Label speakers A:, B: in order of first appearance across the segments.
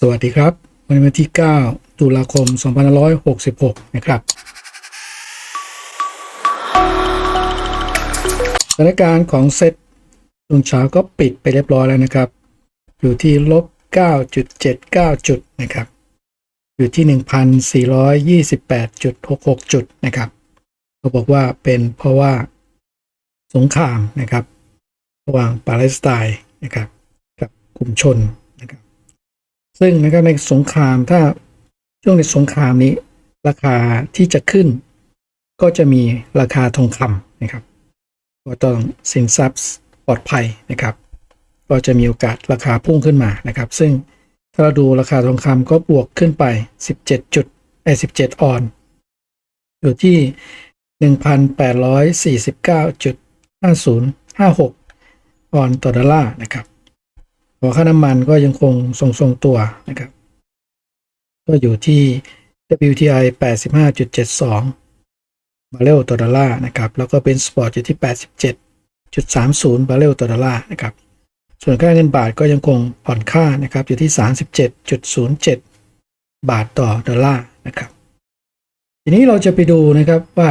A: สวัสดีครับวันวันที่ 9 ตุลาคม 2566 นะครับสถานการณ์ของเซ็ตช่วงเช้าก็ปิดไปเรียบร้อยแล้วนะครับ อยู่ที่ลบ 9.79 จุดนะครับ อยู่ที่ 1,428.66 จุดนะครับเขาบอกว่าเป็นเพราะว่าสงครามนะครับ ระหว่างปาเลสไตน์นะครับ กับกลุ่มชน ซึ่งนะครับในสงครามถ้าช่วงในสงครามนี้ ราคาที่จะขึ้น ก็จะมีราคาทองคำนะครับก็ต้องสินทรัพย์ปลอดภัยนะครับ ก็จะมีโอกาสราคาพุ่งขึ้นมานะครับ ซึ่งถ้าเราดูราคาทองคำก็บวกขึ้นไป 17จุดไอ้17 ออน อยู่ที่ 1,849.5056 ออนต่อดอลลาร์นะครับ หัวค่าน้ำมันก็ยังคงทรงๆตัวนะครับ ก็อยู่ที่ WTI 85.72 บาร์เรลต่อดอลลาร์นะครับ แล้วก็เป็นสปอร์ตอยู่ที่ 87.30 บาร์เรลต่อดอลลาร์นะครับ ส่วนค่าเงินบาทก็ยังคงอ่อนค่านะครับ อยู่ที่ 37.07 บาทต่อดอลลาร์นะครับ ทีนี้เราจะไปดูนะครับว่า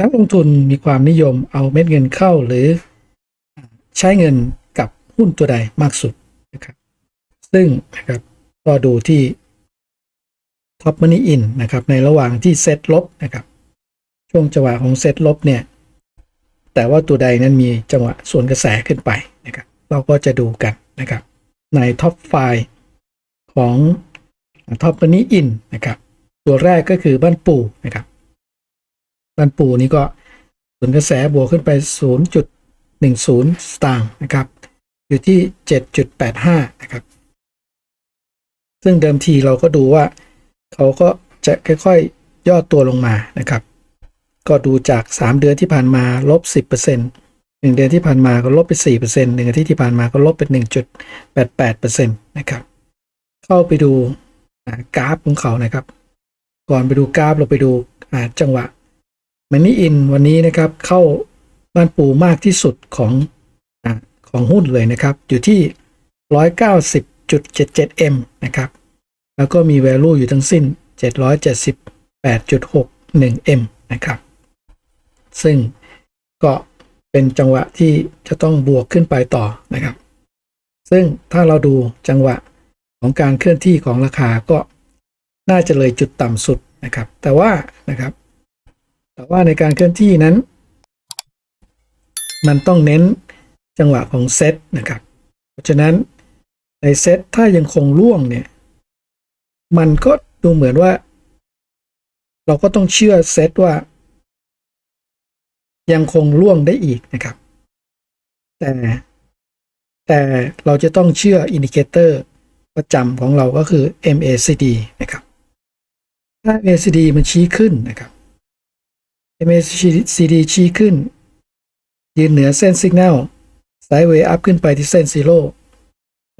A: นักลงทุนมีความนิยมเอาเม็ดเงินเข้าหรือใช้เงินกับหุ้นตัวใดมากสุด ซึ่งนะครับก็ดูที่ Top Money In นะครับในระหว่างที่เซตลบนะครับช่วงจังหวะของเซตลบเนี่ย แต่ว่าตัวใดนั้นมีจังหวะส่วนกระแสขึ้นไปนะครับ เราก็จะดูกันนะครับ ในท็อปไฟของ Top Money In นะครับ ตัวแรกก็คือบ้านปูนะครับ บ้านปูนี้ก็ส่วนกระแสบวกขึ้นไป 0.10 สตางค์นะครับ อยู่ที่ 7.85 นะครับ ซึ่งเดิมทีเราก็ดูว่า เขาก็จะค่อยๆย่อตัวลงมานะครับ ก็ดูจาก 3 เดือนที่ผ่านมาลบ 10% 1 เดือนที่ผ่านมาก็ลบไป 4% 1อาทิตย์ที่ผ่านมาก็ลบไป1.88%นะครับ เข้าไปดูกราฟของเขานะครับ ก่อนไปดูกราฟเราไปดูจังหวะมันนี่อินวันนี้นะครับเข้าบ้านปูมากที่สุดของอของหุ้นเลยนะครับ อยู่ที่ 190.77M นะครับ แล้วก็มี value อยู่ทั้งสิ้น 778.61M นะครับ ซึ่งก็เป็นจังหวะที่จะต้องบวกขึ้นไปต่อนะครับ ซึ่งถ้าเราดูจังหวะของการเคลื่อนที่ของราคาก็น่าจะเลยจุดต่ำสุดนะครับ แต่ว่านะครับ แต่ว่าในการเคลื่อนที่นั้น มันต้องเน้นจังหวะของเซตนะครับ เพราะฉะนั้น ในเซตถ้ายังคงร่วงเนี่ย มันก็ดูเหมือนว่า เราก็ต้องเชื่อเซตว่า ยังคงร่วงได้อีกนะครับ แต่แต่เราจะต้องเชื่ออินดิเคเตอร์ประจำของเราก็คือ MACD นะครับ ถ้า MACD มันชี้ขึ้นนะครับ MACD ชี้ขึ้น ยืนเหนือเส้นสัญญาณไซด์เวย์อัพขึ้นไปที่เส้นซีโร่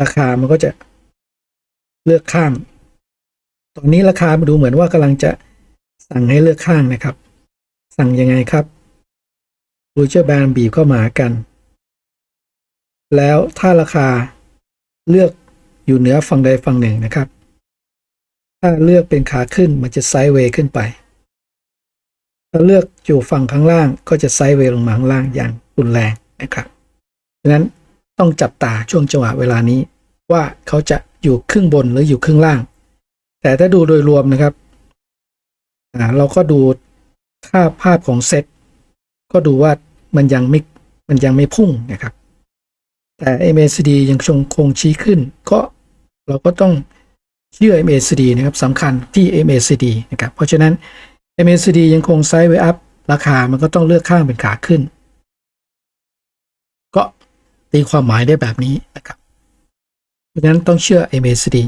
A: ราคามันก็จะเลือกข้าง ตอนนี้ราคามาดูเหมือนว่ากำลังจะสั่งให้เลือกข้างนะครับ สั่งยังไงครับบูเจอร์แบนบีบเข้ามากัน แล้วถ้าราคาเลือกอยู่เหนือฝั่งใดฝั่งหนึ่งนะครับ ถ้าเลือกเป็นขาขึ้นมันจะไซด์เวย์ขึ้นไป ถ้าเลือกอยู่ฝั่งข้างล่างก็จะไซด์เวย์ลงมาข้างล่างอย่างรุนแรงนะครับดังนั้นต้องจับตาช่วงจังหวะเวลานี้ ว่าเขาจะอยู่ครึ่งบนหรืออยู่ครึ่งล่าง แต่ถ้าดูโดยรวมนะครับอ่าเราก็ดูค่าภาพของเซตก็ดูว่ามันยังไม่มันยังไม่พุ่งนะครับ แต่ MACD ยังคงคงชี้ขึ้น ก็เราก็ต้องเชื่อ MACD นะครับสำคัญที่ MACD นะครับเพราะฉะนั้น MACD ยังคงไซด์เวอัพราคามันก็ต้องเลือกข้างเป็นขาขึ้น ก็ตีความหมายได้แบบนี้นะครับ เพราะฉะนั้นต้องเชื่อ MACD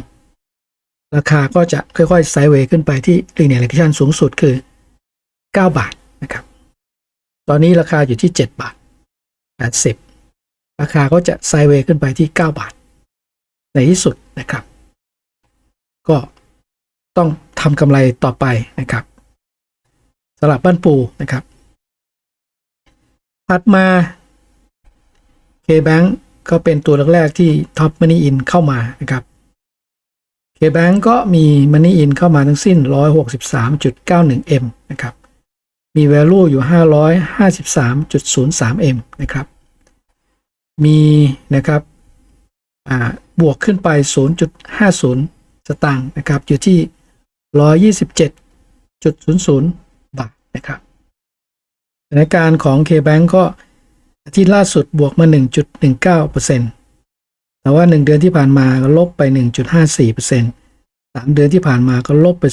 A: ราคาก็จะค่อยๆไซด์เวย์ขึ้นไปที่ linear regression สูงสุดคือ 9 บาทนะครับ ตอนนี้ราคาอยู่ที่ 7 บาท 80 ราคาก็จะไซด์เวย์ขึ้นไปที่ 9 บาท ในที่สุดนะครับ ก็ต้องทำกำไรต่อไปนะครับสำหรับบ้านปูนะครับ ถัดมา K-Bank ก็เป็นตัวแรกๆที่ Top Money In เข้ามานะครับ KBank ก็มี Money In เข้ามาทั้งสิ้น 163.91 M นะครับ มี value อยู่ 553.03 M นะครับ มีนะครับบวกขึ้นไป 0.50 สตางค์นะครับ อยู่ที่ 127.00 บาทนะครับสถานการณ์ของ KBank ก็ ที่ล่าสุดบวกมา 1.19%แต่ว่า 1 เดือนที่ผ่านมาก็ลบไป 1.54% 3 เดือนที่ผ่านมาก็ลบไป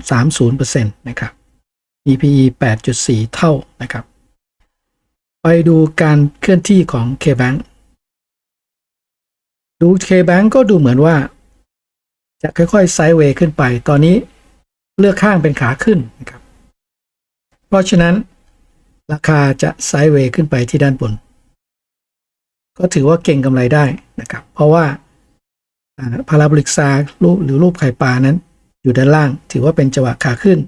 A: 2.30%นะครับ EPE 8.4 เท่านะครับ ไปดูการเคลื่อนที่ของ KBank ดู KBank ก็ดูเหมือนว่า จะค่อยๆไซด์เวย์ขึ้นไป ตอนนี้เลือกข้างเป็นขาขึ้นนะครับ เพราะฉะนั้น ราคาจะไซด์เวย์ขึ้นไปที่ด้านบน ก็ถือว่าเก่งกำไรได้นะครับ เพราะว่าพาราบริกซารูปหรือรูปไข่ปลานั้น อยู่ด้านล่าง ถือว่าเป็นจังหวะขาขึ้น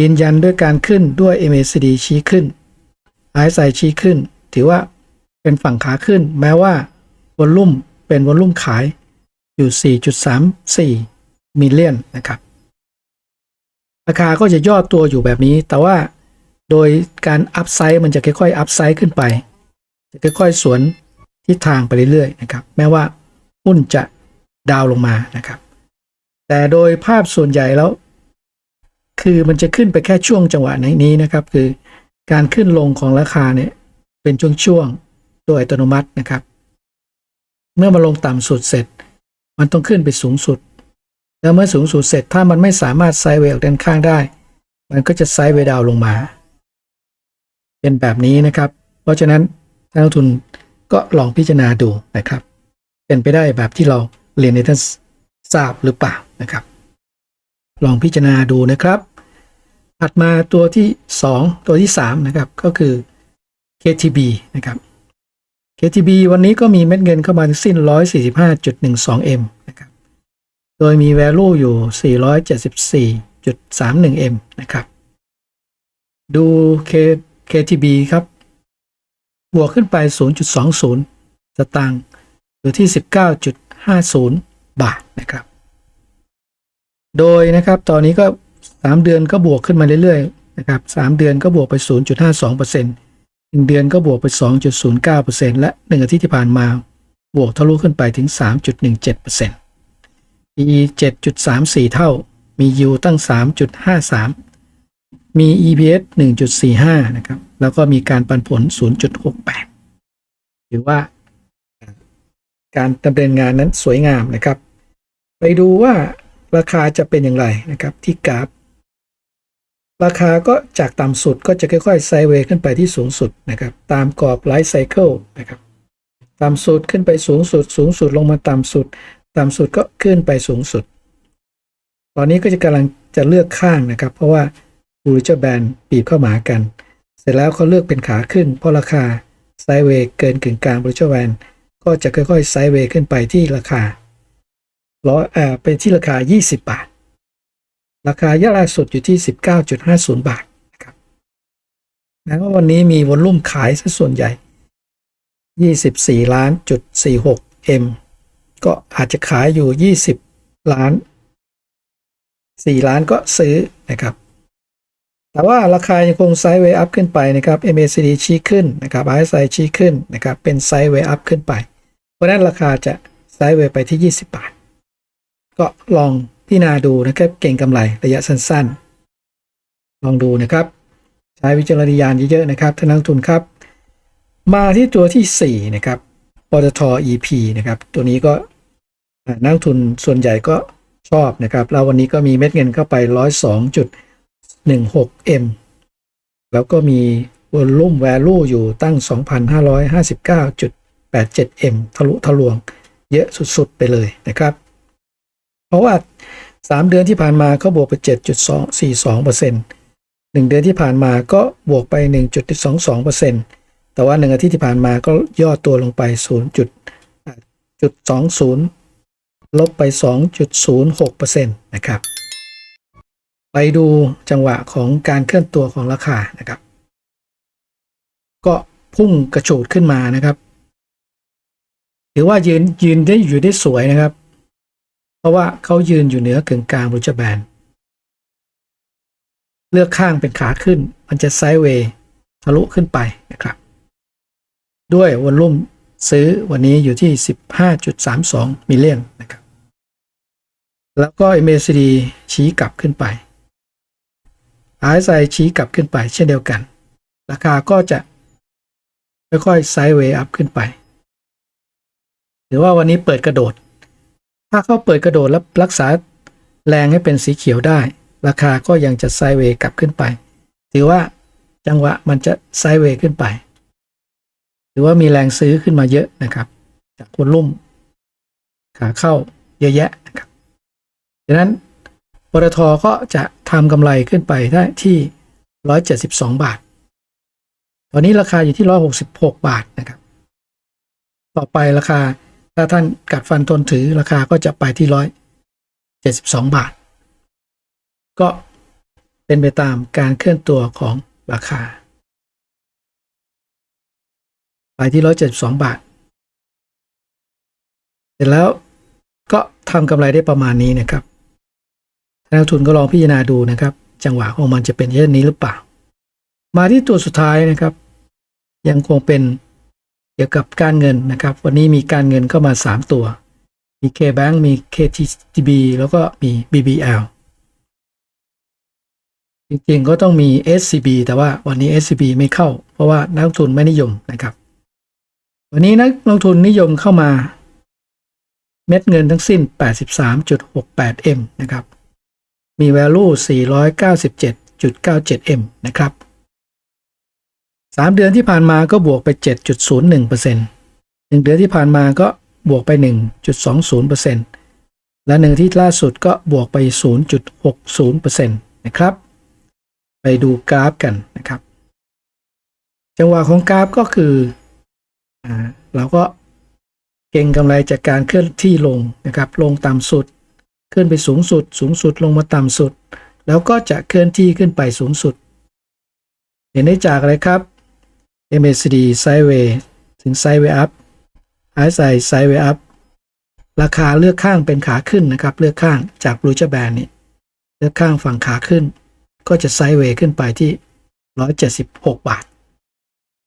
A: ยืนยันด้วยการขึ้นด้วย MACD ชี้ขึ้น RSI ชี้ขึ้น ถือว่าเป็นฝั่งขาขึ้น แม้ว่าวอลลุ่มเป็นวอลลุ่มขายอยู่ 4.34มิลเลียนนะครับ ราคาก็จะย่อตัวอยู่แบบนี้ แต่ว่า โดยการอัพไซด์มันจะค่อยๆอัพไซด์ขึ้นไป จะค่อยๆ สวนทิศทางไปเรื่อยๆนะครับ แม้ว่าหุ้นจะดาวลงมานะครับ แต่โดยภาพส่วนใหญ่แล้ว คือมันจะขึ้นไปแค่ช่วงจังหวะนี้นะครับ คือการขึ้นลงของราคาเนี่ยเป็นช่วงๆโดยอัตโนมัตินะครับ เมื่อมาลงต่ำสุดเสร็จ มันต้องขึ้นไปสูงสุด แล้วเมื่อสูงสุดเสร็จถ้ามันไม่สามารถไซด์เวย์ออกด้านข้างได้ มันก็จะไซด์เวย์ดาวลงมา เป็นแบบนี้นะครับ เพราะฉะนั้นนักลงทุนก็ลองพิจารณาดูนะครับ เป็นไปได้แบบที่เราเรียนในท่านทราบหรือเปล่านะครับ ลองพิจารณาดูนะครับถัดมาตัวที่ 2 ตัวที่ 3 นะครับ ก็คือ KTB นะครับ KTB วันนี้ก็มีเม็ดเงินเข้ามาทั้งสิ้น 145.12M นะครับ โดยมี value อยู่ 474.31M นะครับ ดู K KTB ครับ บวกขึ้นไป 0.20 สตางค์อยู่ที่ 19.50 บาทนะครับ โดยนะครับตอนนี้ก็ 3 เดือนก็บวกขึ้นมาเรื่อยๆนะครับ3เดือนก็บวกไป 0.52% 1 เดือนก็บวกไป 2.09%และ 1 อาทิตย์ที่ผ่านมา บวกทะลุขึ้นไปถึง 3.17% PE 7.34 เท่า มี yield ตั้ง 3.53 มี EPS 1.45 นะครับ แล้วก็มีการปันผล 0.68 ถือว่าการดำเนินงานนั้นสวยงามนะครับ ไปดูว่าราคาจะเป็นอย่างไรนะครับที่กราฟ ราคาก็จากต่ำสุดก็จะค่อยๆไซเวย์ขึ้นไปที่สูงสุดนะครับ ตามกรอบไลฟ์ไซเคิลนะครับ ต่ำสุดขึ้นไปสูงสุด สูงสุดลงมาต่ำสุด ต่ำสุดก็ขึ้นไปสูงสุด ตอนนี้ก็จะกำลังจะเลือกข้างนะครับ เพราะว่า บูริเจอร์แบนบีบเข้าหมากัน เสร็จแล้วเขาเลือกเป็นขาขึ้น เพราะราคาไซเวย์เกินกึ่งกลางบูริเจอร์แบนก็จะค่อยๆไซเวย์ขึ้นไปที่ราคาร้อยเอ่อเป็นที่ราคา 20 บาท ราคาย่าล่าสุดอยู่ที่ 19.50 บาทนะครับแล้ววันนี้มีวอลลุ่มขายซะส่วนใหญ่ 24 ล้านจุด46 M ก็อาจจะขายอยู่ 20 ล้าน 4 ล้านก็ซื้อนะครับ แต่ว่าราคายังคงไซด์เวย์อัพขึ้นไปนะครับ MACD ชี้ขึ้นนะครับ RSI ชี้ขึ้นนะครับเป็นไซด์เวย์อัพขึ้นไป เพราะนั้นราคาจะไซด์เวย์ไปที่ 20 บาท ก็ลองพิจารณาดูนะครับเก่งกำไรระยะสั้นๆ ลองดูนะครับ ใช้วิจารณญาณเยอะๆนะครับท่านนักทุนครับ มาที่ตัวที่ 4 นะครับปตท EP นะครับ ตัวนี้ก็นักทุนส่วนใหญ่ก็ชอบนะครับแล้ววันนี้ก็มีเม็ดเงินเข้าไป 16M แล้วก็มีวอลลุ่ม value อยู่ตั้ง 2,559.87M ทะลุทะลวงเยอะสุดๆไปเลยนะครับ เพราะว่า 3 เดือนที่ผ่านมาเขาบวกไป 7.42% 1 เดือนที่ผ่านมาก็บวกไป 1.22%แต่ว่า 1 อาทิตย์ที่ผ่านมาก็ย่อตัวลงไป 0.20 ลบไป 2.06%นะครับ ไปดูจังหวะของการเคลื่อนตัวของราคานะครับ ก็พุ่งกระโฉดขึ้นมานะครับถือว่ายืนยืนได้อยู่ได้สวยนะครับ เพราะว่าเขายืนอยู่เหนือกึ่งกลางรูจแบนเลือกข้างเป็นขาขึ้น มันจะไซด์เวย์ทะลุขึ้นไปนะครับ ด้วยวอลลุ่มซื้อวันนี้อยู่ที่ 15.32 มิลเลียนนะครับ แล้วก็ MACD ชี้กลับขึ้นไป RSI ชี้กลับขึ้นไปเช่นเดียวกัน ราคาก็จะค่อยๆไซด์เวย์อัพขึ้นไป หรือว่าวันนี้เปิดกระโดด ถ้าเขาเปิดกระโดดแล้วรักษาแรงให้เป็นสีเขียวได้ ราคาก็ยังจะไซด์เวย์กลับขึ้นไป ถือว่าจังหวะมันจะไซด์เวย์ขึ้นไปถือว่ามีแรงซื้อขึ้นมาเยอะนะครับ จากคนลุ่ม ขาเข้าเยอะแยะนะครับดังนั้นปตทก็จะ ทำกำไรขึ้นไปได้ที่ 172 บาท ตอนนี้ราคาอยู่ที่ 166 บาทนะครับ ต่อไปราคาถ้าท่านกัดฟันทนถือราคาก็จะไปที่ร้อยเจ็ดสิบาท ก็เป็นไปตามการเคลื่อนตัวของราคา ไปที่ร้อยเจ็ดสองบาท เสร็จแล้วก็ทำกำไรได้ประมาณนี้นะครับ นักทุนก็ลองพิจารณาดูนะครับ จังหวะของมันจะเป็นเช่นนี้หรือเปล่า มาที่ตัวสุดท้ายนะครับ ยังคงเป็นเกี่ยวกับการเงินนะครับ วันนี้มีการเงินเข้ามา 3 ตัว มี KBank มี KTB แล้วก็มี BBL จริงๆก็ต้องมี SCB แต่ว่าวันนี้ SCB ไม่เข้า เพราะว่านักลงทุนไม่นิยมนะครับ วันนี้นักลงทุนนิยมเข้ามา เม็ดเงินทั้งสิ้น 83.68 M นะครับ มี value 497.97 M นะครับสามเดือนที่ผ่านมาก็บวกไป 7.01%หนึ่งเดือนที่ผ่านมาก็บวกไป 1.20%และหนึ่งที่ล่าสุดก็บวกไป 0.60%นะครับ ไปดูกราฟกันนะครับ จังหวะของกราฟก็คืออเราก็เก่งกำไรจากการเคลื่อนที่ลงนะครับ ลงต่ำสุด ขึ้นไปสูงสุด สูงสุดลงมาต่ำสุด แล้วก็จะเคลื่อนที่ขึ้นไปสูงสุด เห็นได้จากอะไรครับ MACD Sideway ถึง Sideway Up RSI Sideway Up ราคาเลือกข้างเป็นขาขึ้นนะครับ เลือกข้างจาก Blue j a Band นี่เลือกข้างฝั่งขาขึ้น ก็จะ Sideway ขึ้นไปที่ 176 บาท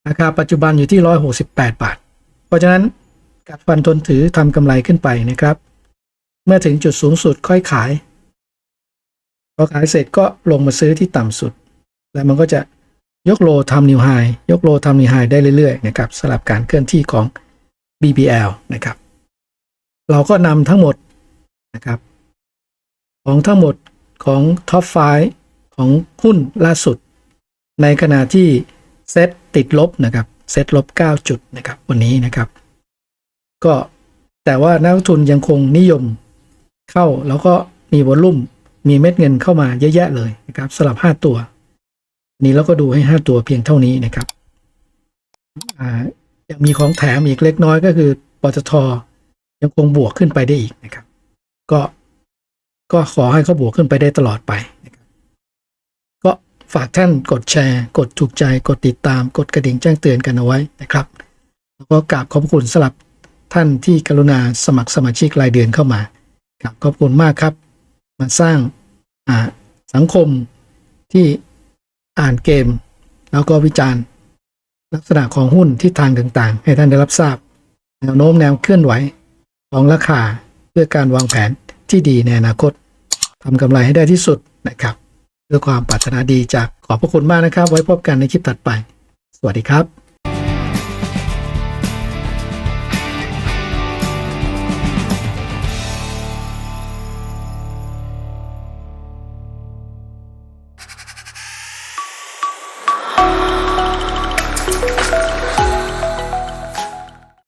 A: ราคาปัจจุบันอยู่ที่ 168 บาท เพราะฉะนั้นกัดฟันทนถือทำกำไรขึ้นไปนะครับ เมื่อถึงจุดสูงสุดค่อยขาย พอขายเสร็จก็ลงมาซื้อที่ต่ำสุด แล้วมันก็จะยกโลทำนิวไฮยกโลทำนิวไฮได้เรื่อยๆนะครับสลับการเคลื่อนที่ของ BBL นะครับ เราก็นำทั้งหมดนะครับ ของทั้งหมดของท็อปไฟของหุ้นล่าสุด ในขณะที่เซตติดลบนะครับเซตลบ 9 จุดนะครับวันนี้นะครับ ก็แต่ว่านักทุนยังคงนิยม เข้าแล้วก็มีวอลลุ่มมีเม็ดเงินเข้ามาเยอะแยะเลยนะครับสลับ 5 ตัว นี้เราก็ดูให้ 5 ตัวเพียงเท่านี้นะครับยังมีของแถมอีกเล็กน้อยก็คือปตทยังคงบวกขึ้นไปได้อีกนะครับ ก็ก็ขอให้เขาบวกขึ้นไปได้ตลอดไปนะครับก็ฝากท่านกดแชร์ กดถูกใจกดติดตาม กดกระดิ่งแจ้งเตือนกันเอาไว้นะครับ แล้วก็กราบขอบคุณสำหรับท่านที่กรุณาสมัครสมาชิกรายเดือนเข้ามา กราบขอบคุณมากครับ มาสร้างาสังคมที่อ่านเกม แล้วก็วิจารณ์ ลักษณะของหุ้นที่ทางต่างๆ ให้ท่านได้รับทราบ แนวโน้มแนวเคลื่อนไหว ของราคาเพื่อการวางแผนที่ดีในอนาคตทำกำไรให้ได้ที่สุดนะครับ เพื่อความปรารถนาดีจากขอบพระคุณมากนะครับ ไว้พบกันในคลิปถัดไป สวัสดีครับ